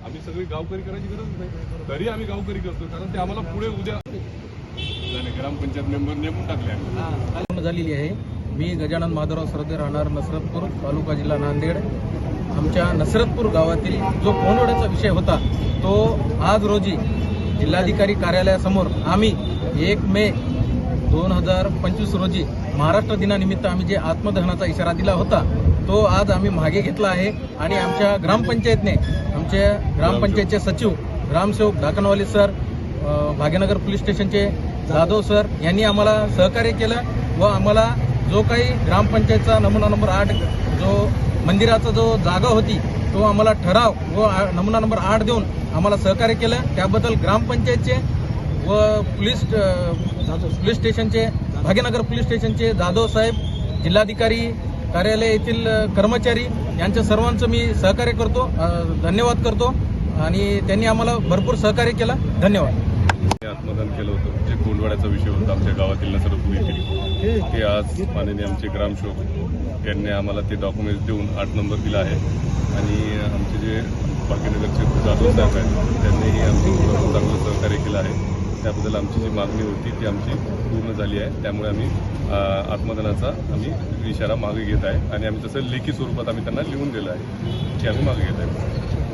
आम्ही सगळी गावकरी करायची गरज नाही. तरी आम्ही गावकरी करतो कारण ते आम्हाला पुढे उद्या ग्रामपंचायत मेंबर नेमून टाकले झालेली आहे. मी गजानन माधवराव सरदे राहणार नसरतपूर तालुका जिल्हा नांदेड. आमच्या नसरतपूर गावातील जो कोंडवड्याचा विषय होता तो आज रोजी जिल्हाधिकारी कार्यालयासमोर आम्ही एक मे दोन हजार पंचवीस रोजी महाराष्ट्र दिनानिमित्त आम्ही जे आत्मदहनाचा इशारा दिला होता तो आज आम्ही मागे घेतला आहे. आणि आमच्या ग्रामपंचायतने आमच्या ग्रामपंचायतचे सचिव ग्रामसेवक धाकणवाले सर भाग्यनगर पोलीस स्टेशनचे जाधव सर यांनी आम्हाला सहकार्य केलं व आम्हाला जो काही ग्रामपंचायतचा नमुना नंबर आठ जो मंदिराचा जो जागा होती तो आम्हाला ठराव व आ- नमुना नंबर आठ देऊन आम्हाला सहकार्य केलं. त्याबद्दल ग्रामपंचायतचे व पोलीस पोलीस स्टेशनचे भाग्यनगर पोलीस स्टेशनचे जाधव साहेब जिल्हाधिकारी कार्यालय येथील कर्मचारी यांच्या सर्वांचं मी सहकार्य करतो धन्यवाद करतो आणि त्यांनी आम्हाला भरपूर सहकार्य केलं. धन्यवाद. आत्मदान केलं होतं. जे कोंडवाड्याचा विषय होता आमच्या गावातील नसरपूर केली ते आज माननीय आमचे ग्रामसेवक यांनी आम्हाला ते डॉक्युमेंट्स देऊन आठ नंबर दिला आहे. आणि आमचे जे बाकीनगरचे जाधव साहेब आहेत त्यांनीही आमचं चांगलं सहकार्य केलं आहे. त्याबद्दल आमची जी मागणी होती ती आमची पूर्ण झाली आहे. त्यामुळे आम्ही आत्मदनाचा आत्मदानाचा आम्ही इशारा मागे घेत आहे. आणि आम्ही तसं लेखी स्वरूपात आम्ही त्यांना लिहून दिलं आहे की आम्ही मागे घेत आहे.